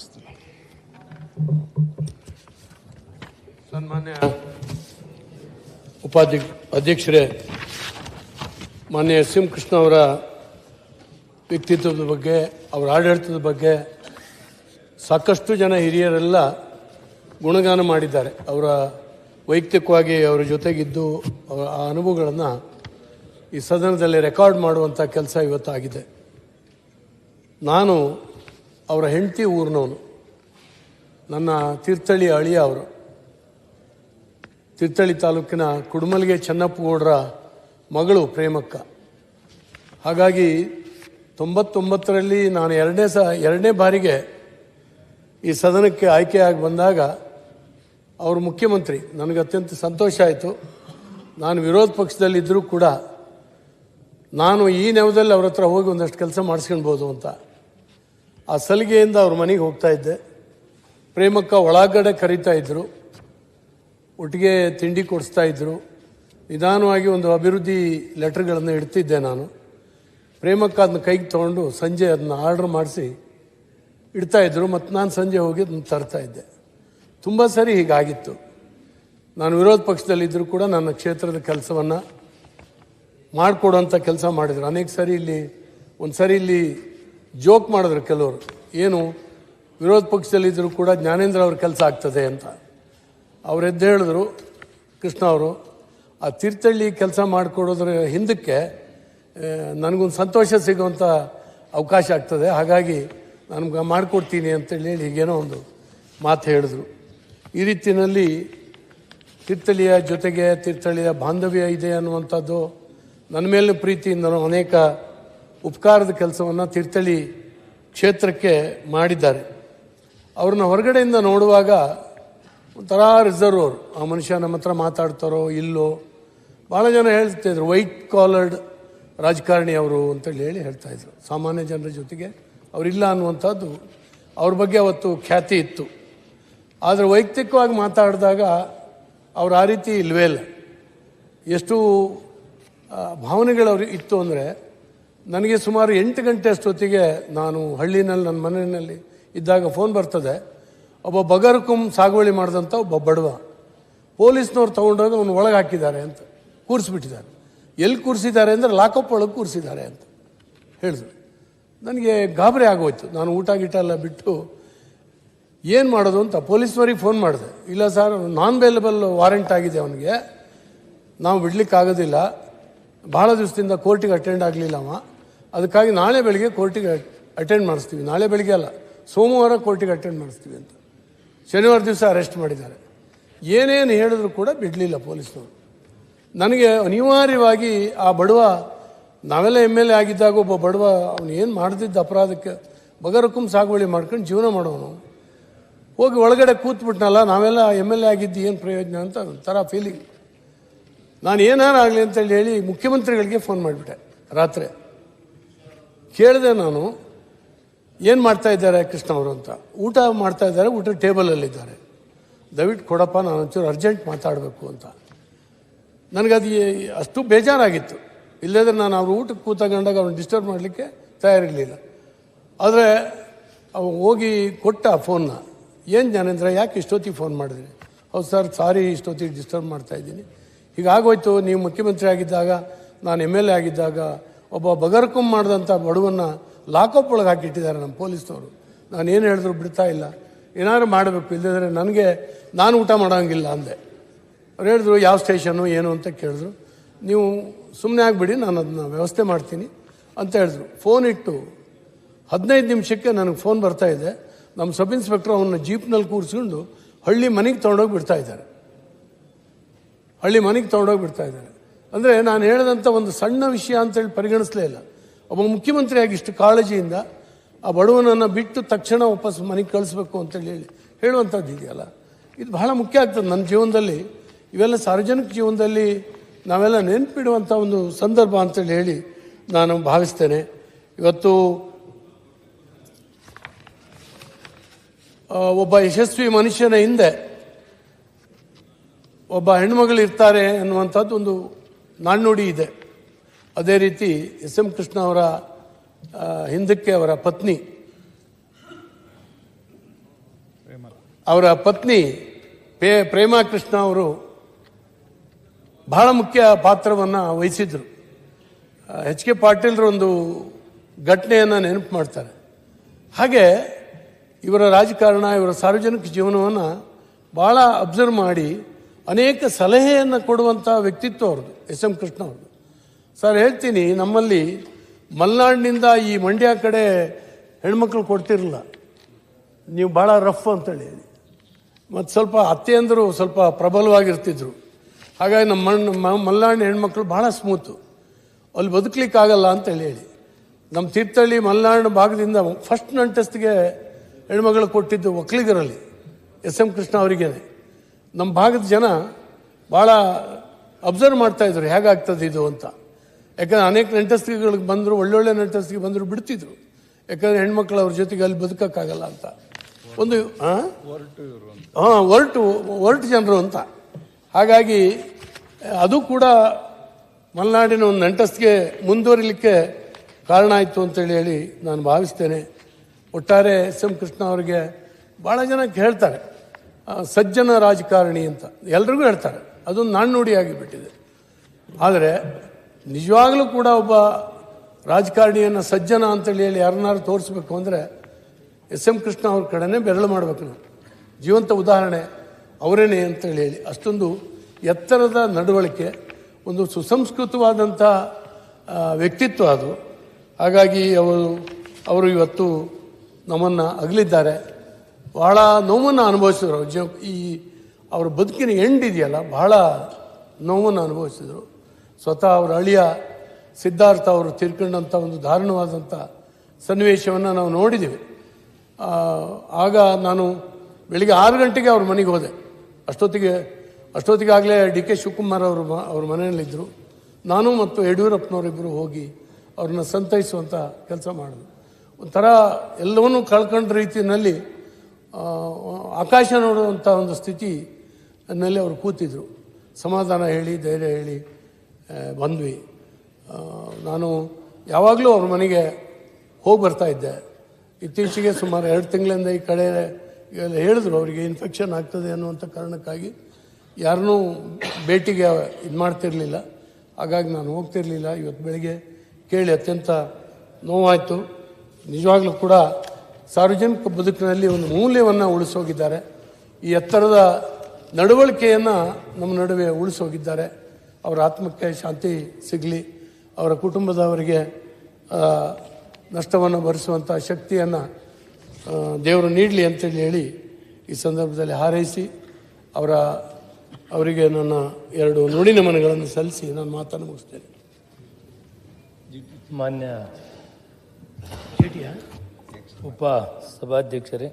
ಆರಂಭಿಸ್ತೀನಿ ಸನ್ಮಾನ್ಯ ಉಪಾಧ್ಯಕ್ಷ ಅಧ್ಯಕ್ಷರೇ ಮಾನ್ಯ ಎಸ್ ಎಂ ಕೃಷ್ಣ ಅವರ ವ್ಯಕ್ತಿತ್ವದ ಬಗ್ಗೆ, ಅವರ ಆಡಳಿತದ ಬಗ್ಗೆ ಸಾಕಷ್ಟು ಜನ ಹಿರಿಯರೆಲ್ಲ ಗುಣಗಾನ ಮಾಡಿದ್ದಾರೆ. ಅವರ ವೈಯಕ್ತಿಕವಾಗಿ ಅವರ ಜೊತೆಗಿದ್ದು ಅವರ ಆ ಅನುಭವಗಳನ್ನು ಈ ಸದನದಲ್ಲಿ ರೆಕಾರ್ಡ್ ಮಾಡುವಂಥ ಕೆಲಸ ಇವತ್ತಾಗಿದೆ. ನಾನು ಅವರ ಹೆಂಡತಿ ಊರಿನವನು. ನನ್ನ ತೀರ್ಥಳ್ಳಿ ಅಳಿಯ ಅವರು. ತೀರ್ಥಹಳ್ಳಿ ತಾಲೂಕಿನ ಕುಡುಮಲ್ಗೆ ಚನ್ನಪ್ಪಗೌಡರ ಮಗಳು ಪ್ರೇಮಕ್ಕ. ಹಾಗಾಗಿ ತೊಂಬತ್ತೊಂಬತ್ತರಲ್ಲಿ ನಾನು ಎರಡನೇ ಸ, ಎರಡನೇ ಬಾರಿಗೆ ಈ ಸದನಕ್ಕೆ ಆಯ್ಕೆಯಾಗಿ ಬಂದಾಗ ಅವರು ಮುಖ್ಯಮಂತ್ರಿ. ನನಗೆ ಅತ್ಯಂತ ಸಂತೋಷ ಆಯಿತು. ನಾನು ವಿರೋಧ ಪಕ್ಷದಲ್ಲಿದ್ದರೂ ಕೂಡ ನಾನು ಈ ನೆವದಲ್ಲಿ ಅವ್ರ ಹತ್ರ ಹೋಗಿ ಒಂದಷ್ಟು ಕೆಲಸ ಮಾಡಿಸ್ಕೊಳ್ಬೋದು ಅಂತ. ಆ ಸಲಿಗೆಯಿಂದ ಅವ್ರ ಮನೆಗೆ ಹೋಗ್ತಾ ಇದ್ದೆ. ಪ್ರೇಮಕ್ಕ ಒಳಗಡೆ ಕರಿತಾ ಇದ್ದರು ಒಟ್ಟಿಗೆ ತಿಂಡಿ ಕೊಡಿಸ್ತಾ ಇದ್ದರು ನಿಧಾನವಾಗಿ ಒಂದು ಅಭಿವೃದ್ಧಿ ಲೆಟರ್ಗಳನ್ನು ಇಡ್ತಿದ್ದೆ ನಾನು. ಪ್ರೇಮಕ್ಕ ಅದನ್ನ ಕೈಗೆ ತೊಗೊಂಡು ಸಂಜೆ ಅದನ್ನ ಆರ್ಡ್ರ್ ಮಾಡಿಸಿ ಇಡ್ತಾ ಇದ್ದರು ಮತ್ತು ನಾನು ಸಂಜೆ ಹೋಗಿ ಅದನ್ನ ತರ್ತಾ ಇದ್ದೆ. ತುಂಬ ಸರಿ ಹೀಗಾಗಿತ್ತು. ನಾನು ವಿರೋಧ ಪಕ್ಷದಲ್ಲಿದ್ದರೂ ಕೂಡ ನನ್ನ ಕ್ಷೇತ್ರದ ಕೆಲಸವನ್ನು ಮಾಡಿಕೊಡುವಂಥ ಕೆಲಸ ಮಾಡಿದರು. ಅನೇಕ ಸರಿ ಇಲ್ಲಿ ಒಂದು ಸರಿ ಇಲ್ಲಿ ಜೋಕ್ ಮಾಡಿದ್ರು ಕೆಲವರು. ಏನು, ವಿರೋಧ ಪಕ್ಷದಲ್ಲಿದ್ದರೂ ಕೂಡ ಜ್ಞಾನೇಂದ್ರ ಅವ್ರ ಕೆಲಸ ಆಗ್ತದೆ ಅಂತ. ಅವ್ರು ಎದ್ದು ಹೇಳಿದ್ರು, ಕೃಷ್ಣ ಅವರು, ಆ ತೀರ್ಥಹಳ್ಳಿ ಕೆಲಸ ಮಾಡಿಕೊಡೋದ್ರ ಹಿಂದಕ್ಕೆ ನನಗೊಂದು ಸಂತೋಷ ಸಿಗುವಂಥ ಅವಕಾಶ ಆಗ್ತದೆ. ಹಾಗಾಗಿ ನನಗೆ ಮಾಡಿಕೊಡ್ತೀನಿ ಅಂತೇಳಿ ಹೇಳಿ ಹೀಗೇನೋ ಒಂದು ಮಾತು ಹೇಳಿದ್ರು. ಈ ರೀತಿಯಲ್ಲಿ ತೀರ್ಥಳ್ಳಿಯ ಜೊತೆಗೆ ತೀರ್ಥಹಳ್ಳಿಯ ಬಾಂಧವ್ಯ ಇದೆ ಅನ್ನುವಂಥದ್ದು ನನ್ನ ಮೇಲಿನ ಪ್ರೀತಿಯಿಂದ ಅನೇಕ ಉಪಕಾರದ ಕೆಲಸವನ್ನು ತೀರ್ಥಳ್ಳಿ ಕ್ಷೇತ್ರಕ್ಕೆ ಮಾಡಿದ್ದಾರೆ. ಅವ್ರನ್ನ ಹೊರಗಡೆಯಿಂದ ನೋಡುವಾಗ ಒಂಥರ ರಿಸರ್ವ್ ಅವರು. ಆ ಮನುಷ್ಯ ನಮ್ಮ ಹತ್ರ ಮಾತಾಡ್ತಾರೋ ಇಲ್ಲೋ. ಭಾಳ ಜನ ಹೇಳ್ತಿದ್ರು ವೈಟ್ ಕಾಲರ್ಡ್ ರಾಜಕಾರಣಿ ಅವರು ಅಂತೇಳಿ ಹೇಳಿ ಹೇಳ್ತಾ ಇದ್ರು. ಸಾಮಾನ್ಯ ಜನರ ಜೊತೆಗೆ ಅವರಿಲ್ಲ ಅನ್ನುವಂಥದ್ದು ಅವ್ರ ಬಗ್ಗೆ ಅವತ್ತು ಖ್ಯಾತಿ ಇತ್ತು. ಆದರೆ ವೈಯಕ್ತಿಕವಾಗಿ ಮಾತಾಡಿದಾಗ ಅವ್ರು ಆ ರೀತಿ ಇಲ್ವೇ ಇಲ್ಲ. ಎಷ್ಟು ಭಾವನೆಗಳು ಅವ್ರು ಇತ್ತು ಅಂದರೆ ನನಗೆ ಸುಮಾರು ಎಂಟು ಗಂಟೆ ಅಷ್ಟೊತ್ತಿಗೆ ನಾನು ಹಳ್ಳಿನಲ್ಲಿ, ನನ್ನ ಮನೆಯಲ್ಲಿ ಇದ್ದಾಗ ಫೋನ್ ಬರ್ತದೆ. ಒಬ್ಬ ಬಗರ್ಕುಂ ಸಾಗುವಳಿ ಮಾಡಿದಂಥ ಒಬ್ಬ ಬಡವ. ಪೊಲೀಸ್ನವ್ರು ತೊಗೊಂಡೋಗಿ ಅವನು ಒಳಗೆ ಹಾಕಿದ್ದಾರೆ ಅಂತ, ಕೂರಿಸ್ಬಿಟ್ಟಿದ್ದಾರೆ. ಎಲ್ಲಿ ಕೂರಿಸಿದ್ದಾರೆ ಅಂದರೆ ಲಾಕಪ್ ಒಳಗೆ ಕೂರಿಸಿದ್ದಾರೆ ಅಂತ ಹೇಳಿದ್ರು. ನನಗೆ ಗಾಬರಿ ಆಗೋಯ್ತು. ನಾನು ಊಟ ಗೀಟ ಎಲ್ಲ ಬಿಟ್ಟು ಏನು ಮಾಡೋದು ಅಂತ ಪೊಲೀಸ್ನವ್ರಿಗೆ ಫೋನ್ ಮಾಡಿದೆ. ಇಲ್ಲ ಸರ್ ನಾನ್ ಬೇಲಬಲ್ ವಾರೆಂಟ್ ಆಗಿದೆ ಅವನಿಗೆ. ನಾವು ಬಿಡ್ಲಿಕ್ಕೆ ಆಗೋದಿಲ್ಲ ಭಾಳ ದಿವಸದಿಂದ ಕೋರ್ಟಿಗೆ ಅಟೆಂಡ್ ಆಗಲಿಲ್ಲ ಅವ. ಅದಕ್ಕಾಗಿ ನಾಳೆ ಬೆಳಿಗ್ಗೆ ಕೋರ್ಟಿಗೆ ಅಟೆಂಡ್ ಮಾಡಿಸ್ತೀವಿ. ನಾಳೆ ಬೆಳಿಗ್ಗೆ ಅಲ್ಲ, ಸೋಮವಾರ ಕೋರ್ಟಿಗೆ ಅಟೆಂಡ್ ಮಾಡಿಸ್ತೀವಿ ಅಂತ. ಶನಿವಾರ ದಿವಸ ಅರೆಸ್ಟ್ ಮಾಡಿದ್ದಾರೆ. ಏನೇನು ಹೇಳಿದ್ರು ಕೂಡ ಬಿಡಲಿಲ್ಲ ಪೊಲೀಸ್ನವರು. ನನಗೆ ಅನಿವಾರ್ಯವಾಗಿ ಆ ಬಡವ, ನಾವೆಲ್ಲ ಎಂ ಎಲ್ ಎ ಆಗಿದ್ದಾಗ ಒಬ್ಬ ಬಡವ, ಅವನು ಏನು ಮಾಡ್ತಿದ್ದ ಅಪರಾಧಕ್ಕೆ, ಬಗರಕುಂ ಸಾಗುವಳಿ ಮಾಡ್ಕೊಂಡು ಜೀವನ ಮಾಡೋನು. ಹೋಗಿ ಒಳಗಡೆ ಕೂತ್ಬಿಟ್ನಲ್ಲ, ನಾವೆಲ್ಲ ಎಂ ಎಲ್ ಎ ಆಗಿದ್ದು, ಏನು ಪ್ರಯೋಜನ ಅಂತ ಒಂಥರ ಫೀಲಿಂಗ್ ನಾನು ಏನಾರು ಆಗಲಿ ಅಂತೇಳಿ ಹೇಳಿ ಮುಖ್ಯಮಂತ್ರಿಗಳಿಗೆ ಫೋನ್ ಮಾಡಿಬಿಟ್ಟೆ, ರಾತ್ರಿ. ಕೇಳಿದೆ ನಾನು, ಏನು ಮಾಡ್ತಾ ಇದ್ದಾರೆ ಕೃಷ್ಣ ಅವರು ಅಂತ. ಊಟ ಮಾಡ್ತಾ ಇದ್ದಾರೆ ಊಟ ಟೇಬಲಲ್ಲಿದ್ದಾರೆ ದಯವಿಟ್ಟು ಕೊಡಪ್ಪ, ನಾನು ಒಂಚೂರು ಅರ್ಜೆಂಟ್ ಮಾತಾಡಬೇಕು ಅಂತ. ನನಗದು ಅಷ್ಟು ಬೇಜಾರಾಗಿತ್ತು. ಇಲ್ಲದ್ರೆ ನಾನು ಅವ್ರ ಊಟಕ್ಕೆ ಕೂತಗೊಂಡಾಗ ಅವ್ನು ಡಿಸ್ಟರ್ಬ್ ಮಾಡಲಿಕ್ಕೆ ತಯಾರಿರಲಿಲ್ಲ. ಆದರೆ ಅವ ಹೋಗಿ ಕೊಟ್ಟ ಫೋನ್ನ ಏನು ಜ್ಞಾನೇಂದ್ರ, ಯಾಕೆ ಇಷ್ಟೊತ್ತಿಗೆ ಫೋನ್ ಮಾಡಿದ್ರಿ? ಹೌದು ಸರ್ ಸಾರಿ ಇಷ್ಟೊತ್ತಿಗೆ ಡಿಸ್ಟರ್ಬ್ ಮಾಡ್ತಾ ಇದ್ದೀನಿ. ಹೀಗಾಗೋಯ್ತು, ನೀವು ಮುಖ್ಯಮಂತ್ರಿ ಆಗಿದ್ದಾಗ, ನಾನು ಎಂ ಎಲ್ ಎ ಆಗಿದ್ದಾಗ ಒಬ್ಬ ಬಗರ್ಕುಂ ಮಾಡಿದಂಥ ಬಡವನ್ನ ಲಾಕಪ್ ಒಳಗೆ ಹಾಕಿಟ್ಟಿದ್ದಾರೆ ನಮ್ಮ ಪೊಲೀಸ್ನವರು. ನಾನು ಏನು ಹೇಳಿದ್ರು ಬಿಡ್ತಾ ಇಲ್ಲ. ಏನಾದ್ರು ಮಾಡಬೇಕು ಇಲ್ಲದ್ರೆ ನನಗೆ ನಾನು ಊಟ ಮಾಡೋಂಗಿಲ್ಲ ಅಂದೆ. ಅವ್ರು ಹೇಳಿದ್ರು, ಯಾವ ಸ್ಟೇಷನ್ನು ಏನು? ಅಂತ ಕೇಳಿದ್ರು. ನೀವು ಸುಮ್ಮನೆ ಆಗಿಬಿಡಿ, ನಾನು ಅದನ್ನ ವ್ಯವಸ್ಥೆ ಮಾಡ್ತೀನಿ ಅಂತ ಹೇಳಿದ್ರು. ಫೋನ್ ಇಟ್ಟು ಹದಿನೈದು ನಿಮಿಷಕ್ಕೆ ನನಗೆ ಫೋನ್ ಬರ್ತಾ ಇದೆ. ನಮ್ಮ ಸಬ್ ಇನ್ಸ್ಪೆಕ್ಟರ್ ಅವನ್ನ ಜೀಪ್ನಲ್ಲಿ ಕೂರಿಸ್ಕೊಂಡು ಹಳ್ಳಿ ಮನೆಗೆ ತೊಗೊಂಡೋಗಿ ಬಿಡ್ತಾ ಇದ್ದಾರೆ. ಹಳ್ಳಿ ಮನೆಗೆ ತೊಗೊಂಡೋಗಿ ಬಿಡ್ತಾ ಇದ್ದಾರೆ. ಅಂದರೆ ನಾನು ಹೇಳಿದಂಥ ಒಂದು ಸಣ್ಣ ವಿಷಯ ಅಂತೇಳಿ ಪರಿಗಣಿಸಲೇ ಇಲ್ಲ. ಒಬ್ಬ ಮುಖ್ಯಮಂತ್ರಿಯಾಗಿ ಇಷ್ಟು ಕಾಳಜಿಯಿಂದ ಆ ಬಡವನನ್ನು ಬಿಟ್ಟು ತಕ್ಷಣ ವಾಪಸ್ ಮನೆಗೆ ಕಳಿಸ್ಬೇಕು ಅಂತೇಳಿ ಹೇಳಿ ಹೇಳುವಂಥದ್ದು ಇದೆಯಲ್ಲ? ಇದು ಬಹಳ ಮುಖ್ಯ ಆಗ್ತದೆ ನನ್ನ ಜೀವನದಲ್ಲಿ. ಇವೆಲ್ಲ ಸಾರ್ವಜನಿಕ ಜೀವನದಲ್ಲಿ ನಾವೆಲ್ಲ ನೆನಪಿಡುವಂಥ ಒಂದು ಸಂದರ್ಭ ಅಂತೇಳಿ ಹೇಳಿ ನಾನು ಭಾವಿಸ್ತೇನೆ. ಇವತ್ತು ಒಬ್ಬ ಯಶಸ್ವಿ ಮನುಷ್ಯನ ಹಿಂದೆ ಒಬ್ಬ ಹೆಣ್ಮಗಳು ಇರ್ತಾರೆ ಅನ್ನುವಂಥದ್ದು ಒಂದು ನಾಣ್ಣುಡಿ ಇದೆ. ಅದೇ ರೀತಿ ಎಸ್ ಎಂ ಕೃಷ್ಣ ಅವರ ಹಿಂದಕ್ಕೆ ಅವರ ಪತ್ನಿ ಅವರ ಪತ್ನಿ ಪೇ, ಪ್ರೇಮಾ ಕೃಷ್ಣ ಅವರು ಬಹಳ ಮುಖ್ಯ ಪಾತ್ರವನ್ನು ವಹಿಸಿದ್ರು. ಎಚ್ ಕೆ ಪಾಟೀಲ್ರ ಒಂದು ಘಟನೆಯನ್ನು ನೆನಪು ಮಾಡ್ತಾರೆ. ಹಾಗೆ ಇವರ ರಾಜಕಾರಣ, ಇವರ ಸಾರ್ವಜನಿಕ ಜೀವನವನ್ನು ಭಾಳ ಅಬ್ಸರ್ವ್ ಮಾಡಿ ಅನೇಕ ಸಲಹೆಯನ್ನು ಕೊಡುವಂಥ ವ್ಯಕ್ತಿತ್ವ ಅವ್ರದ್ದು ಎಸ್ ಎಂ ಕೃಷ್ಣ ಅವ್ರದ್ದು. ಸರ್, ಹೇಳ್ತೀನಿ, ನಮ್ಮಲ್ಲಿ ಮಲೆನಾಡಿನಿಂದ ಈ ಮಂಡ್ಯ ಕಡೆ ಹೆಣ್ಮಕ್ಳು ಕೊಡ್ತಿರಲಿಲ್ಲ. ನೀವು ಭಾಳ ರಫ್ ಅಂತೇಳಿ ಮತ್ತು ಸ್ವಲ್ಪ ಅತ್ತೆಯಂದರು ಸ್ವಲ್ಪ ಪ್ರಬಲವಾಗಿರ್ತಿದ್ರು. ಹಾಗಾಗಿ ನಮ್ಮ ಮಣ್ಣು ಮಲೆನಾಡಿನ ಹೆಣ್ಮಕ್ಳು ಭಾಳ ಸ್ಮೂತು ಅಲ್ಲಿ ಬದುಕಲಿಕ್ಕಾಗಲ್ಲ ಅಂತೇಳಿ ಹೇಳಿ. ನಮ್ಮ ತೀರ್ಥಹಳ್ಳಿ ಮಲೆನಾಡಿನ ಭಾಗದಿಂದ ಫಸ್ಟ್ ನಂಟಸ್ತಿಗೆ ಹೆಣ್ಮಗಳು ಕೊಟ್ಟಿದ್ದು ಒಕ್ಕಲಿಗರಲ್ಲಿ ಎಸ್ ಎಂ ಕೃಷ್ಣ ಅವರಿಗೇನೆ. ನಮ್ಮ ಭಾಗದ ಜನ ಭಾಳ ಅಬ್ಸರ್ವ್ ಮಾಡ್ತಾ ಇದ್ರು, ಹೇಗಾಗ್ತದೆ ಇದು ಅಂತ. ಯಾಕಂದ್ರೆ ಅನೇಕ ನೆಂಟಸ್ತಿಗಳಿಗೆ ಬಂದರು, ಒಳ್ಳೊಳ್ಳೆ ನೆಂಟಸ್ತಿಗೆ ಬಂದರು ಬಿಡ್ತಿದ್ರು. ಯಾಕಂದ್ರೆ ಹೆಣ್ಮಕ್ಳು ಅವ್ರ ಜೊತೆಗೆ ಅಲ್ಲಿ ಬದುಕಕ್ಕಾಗಲ್ಲ ಅಂತ. ಒಂದು ಹಾಂ ಹಾಂ ವರ್ಟು ಹೊರಟು ಜನರು ಅಂತ. ಹಾಗಾಗಿ ಅದು ಕೂಡ ಮಲೆನಾಡಿನ ಒಂದು ನಂಟಸ್ತಿಗೆ ಮುಂದುವರಿಲಿಕ್ಕೆ ಕಾರಣ ಆಯಿತು ಅಂತೇಳಿ ಹೇಳಿ ನಾನು ಭಾವಿಸ್ತೇನೆ. ಒಟ್ಟಾರೆ ಎಸ್ ಎಂ ಕೃಷ್ಣ ಅವರಿಗೆ ಭಾಳ ಜನ ಹೇಳ್ತಾರೆ ಸಜ್ಜನ ರಾಜಕಾರಣಿ ಅಂತ. ಎಲ್ರಿಗೂ ಹೇಳ್ತಾರೆ. ಅದೊಂದು ನಾಣ್ಣುಡಿಯಾಗಿ ಆಗಿಬಿಟ್ಟಿದೆ. ಆದರೆ, ನಿಜವಾಗಲೂ ಕೂಡ ಒಬ್ಬ ರಾಜಕಾರಣಿಯನ್ನು ಸಜ್ಜನ ಅಂತೇಳಿ ಹೇಳಿ ಯಾರನ್ನಾರು ತೋರಿಸ್ಬೇಕು ಅಂದರೆ ಎಸ್ ಎಂ ಕೃಷ್ಣ ಅವ್ರ ಕಡೆನೇ ಬೆರಳು ಮಾಡಬೇಕು ನಾವು. ಜೀವಂತ ಉದಾಹರಣೆ ಅವರೇನೆ ಅಂತೇಳಿ ಹೇಳಿ. ಅಷ್ಟೊಂದು ಎತ್ತರದ ನಡವಳಿಕೆ, ಒಂದು ಸುಸಂಸ್ಕೃತವಾದಂಥ ವ್ಯಕ್ತಿತ್ವ ಅದು. ಹಾಗಾಗಿ ಅವರು ಅವರು ಇವತ್ತು ನಮ್ಮನ್ನು ಅಗಲಿದ್ದಾರೆ. ಬಹಳ ನೋವನ್ನು ಅನುಭವಿಸಿದ್ರು ಜೀವ ಈ ಅವ್ರ ಬದುಕಿನ ಎಂಡ್ ಇದೆಯಲ್ಲ ಬಹಳ ನೋವನ್ನು ಅನುಭವಿಸಿದರು. ಸ್ವತಃ ಅವರ ಅಳಿಯ ಸಿದ್ಧಾರ್ಥ ಅವರು ತಿರ್ಕೊಂಡಂಥ ಒಂದು ದಾರುಣವಾದಂಥ ಸನ್ನಿವೇಶವನ್ನು ನಾವು ನೋಡಿದ್ದೀವಿ ಆಗ ನಾನು ಬೆಳಿಗ್ಗೆ ಆರು ಗಂಟೆಗೆ ಅವ್ರ ಮನೆಗೆ ಹೋದೆ. ಅಷ್ಟೊತ್ತಿಗೆ, ಅಷ್ಟೊತ್ತಿಗಾಗಲೇ ಡಿ ಕೆ ಶಿವಕುಮಾರ್ ಅವರು ಅವ್ರ ಮನೆಯಲ್ಲಿದ್ದರು ನಾನು ಮತ್ತು ಯಡಿಯೂರಪ್ಪನವರಿಬ್ಬರು ಹೋಗಿ ಅವ್ರನ್ನ ಸಂತೈಸುವಂಥ ಕೆಲಸ ಮಾಡಿದ್ರು ಒಂಥರ ಎಲ್ಲವನ್ನೂ ಕಳ್ಕೊಂಡ ರೀತಿಯಲ್ಲಿ ಆಕಾಶ ನೋಡುವಂಥ ಒಂದು ಸ್ಥಿತಿ ನಲ್ಲಿ ಅವರು ಕೂತಿದ್ರು. ಸಮಾಧಾನ ಹೇಳಿ, ಧೈರ್ಯ ಹೇಳಿ ಬಂದ್ವಿ. ನಾನು ಯಾವಾಗಲೂ ಅವ್ರ ಮನೆಗೆ ಹೋಗಿ ಬರ್ತಾ ಇದ್ದೆ. ಇತ್ತೀಚೆಗೆ ಸುಮಾರು ಎರಡು ತಿಂಗಳಿಂದ ಈ ಕಡೆ ಹೇಳಿದ್ರು, ಅವರಿಗೆ ಇನ್ಫೆಕ್ಷನ್ ಆಗ್ತದೆ ಅನ್ನುವಂಥ ಕಾರಣಕ್ಕಾಗಿ ಯಾರನ್ನೂ ಭೇಟಿಗೆ ಇದು ಮಾಡ್ತಿರಲಿಲ್ಲ. ಹಾಗಾಗಿ ನಾನು ಹೋಗ್ತಿರಲಿಲ್ಲ. ಇವತ್ತು ಬೆಳಿಗ್ಗೆ ಕೇಳಿ ಅತ್ಯಂತ ನೋವಾಯಿತು. ನಿಜವಾಗ್ಲೂ ಕೂಡ ಸಾರ್ವಜನಿಕ ಬದುಕಿನಲ್ಲಿ ಒಂದು ಮೌಲ್ಯವನ್ನು ಉಳಿಸೋಗಿದ್ದಾರೆ. ಈ ಎತ್ತರದ ನಡವಳಿಕೆಯನ್ನು ನಮ್ಮ ನಡುವೆ ಉಳಿಸೋಗಿದ್ದಾರೆ. ಅವರ ಆತ್ಮಕ್ಕೆ ಶಾಂತಿ ಸಿಗಲಿ. ಅವರ ಕುಟುಂಬದವರಿಗೆ ನಷ್ಟವನ್ನು ಭರಿಸುವಂಥ ಶಕ್ತಿಯನ್ನು ದೇವರು ನೀಡಲಿ ಅಂತೇಳಿ ಹೇಳಿ ಈ ಸಂದರ್ಭದಲ್ಲಿ ಹಾರೈಸಿ ಅವರ ಅವರಿಗೆ ನನ್ನ ಎರಡು ನುಡಿ ನಮನಗಳನ್ನು ಸಲ್ಲಿಸಿ ನಾನು ಮಾತನ್ನು ಮುಗಿಸ್ತೇನೆ. ಮಾನ್ಯ ಉಪ ಸಭಾಧ್ಯಕ್ಷರೇ